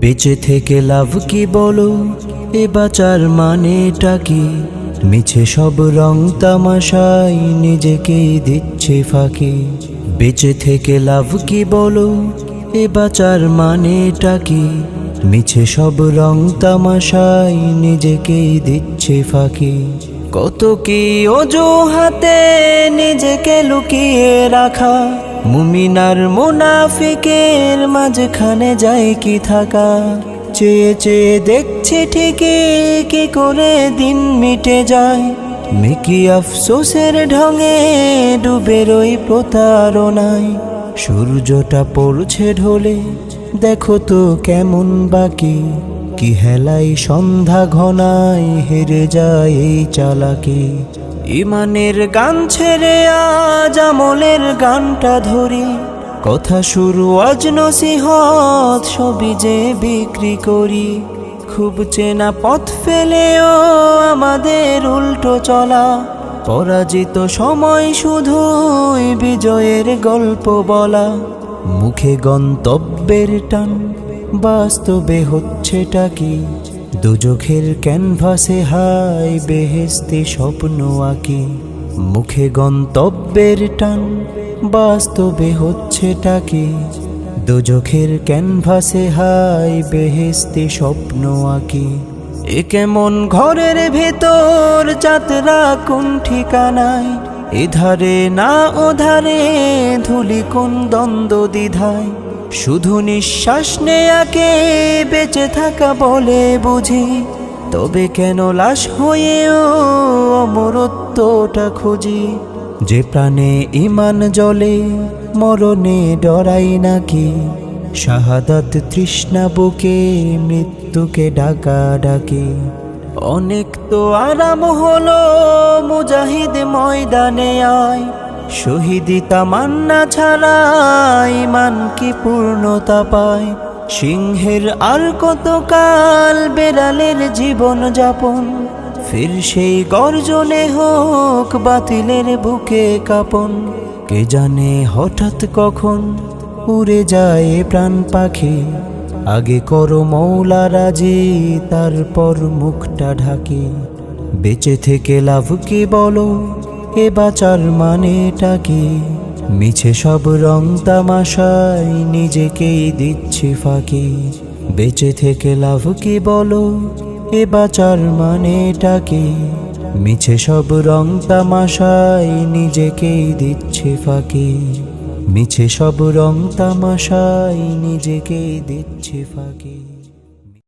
বেঁচে থেকে লাভ কি বলো? এ বাঁচার মানেটা কি? মিছে সব রং তামাশাই নিজেকেই দিচ্ছে ফাঁকি। বেঁচে থেকে লাভ কি বলো? এ বাঁচার মানেটা কি? মিছে সব রং তামাশাই নিজেকেই দিচ্ছে ফাঁকি। কত কি অজুহাতে নিজেকে লুকিয়ে রাখা? মুমিনার মুনাফিকের মাঝখানে যায় কি থাকা? চেয়ে চেয়ে দেখছি ঠিকই কি করে দিন মিটে যায়। মিকি আফসোসের ঢঙে ডুবে রই প্রতারণায়। সূর্যটা পড়ছে ঢোলে, দেখো তো কেমন বাকি। কি হেলাই সন্ধ্যা ঘনায় হেরে যায় এই চালাকি। ইমানের গান ছেড়ে আজ আমলের গানটা ধরি। কথা শুরু আজ নসিহত, সবই যে বিক্রি করি। খুব চেনা পথ ফেলেও আমাদের উল্টো চলা। পরাজিত সময় শুধুই বিজয়ের গল্প বলা। মুখে গন্তব্যের টান, বাস্তবে হচ্ছেটা কি? দুচোখের ক্যানভাসে হাই বেহেস্তে স্বপ্ন আঁকি। মুখে গন্তব্যের টান, বাস্তবে হচ্ছেটা কি? দুচোখের ক্যানভাসে হাই বেহেস্তে স্বপ্ন আঁকি। এ কেমন ঘরের ভেতর যাত্রা কোন ঠিকানায়? এধারে না ওধারে ধুলি কোন দ্বন্দ্ব দ্বিধায়? শুধু নিঃশ্বাস নেয়াকে বেঁচে থাকা বলে বুঝি, তবে কেন লাশ হয়েও অমরত্বটা খুঁজি? যে প্রাণে ইমান জলে মরণে ডরাই নাকি? শাহাদাত তৃষ্ণা বুকে মৃত্যুকে ডাকা ডাকে। অনেক তো আরাম হলো মুজাহিদ ময়দানে আয় শহীদি তামান্না ছাড়া ইমান কি পূর্ণতা পায়? সিংহের আর কত কাল বেড়ালের জীবন যাপন? ফির সেই গর্জনে হোক বাতিলের বুকে কাপন। কে জানে হঠাৎ কখন উড়ে যায় প্রাণ পাখি। আগে করো মৌলা রাজি, তারপর মুখটা ঢাকি। বেঁচে থেকে লাভ কি বলো? এ বাঁচার মানেটা কি? মিছে সব রং তামাশাই নিজেকেই দিচ্ছি ফাঁকি। বেঁচে থেকে লাভ কি বলো? এ বাঁচার মানেটা কি? মিছে সব রং তামাশাই নিজেকেই দিচ্ছি ফাঁকি। মিছে সব রং তামাশাই নিজেকেই দিচ্ছি ফাঁকি।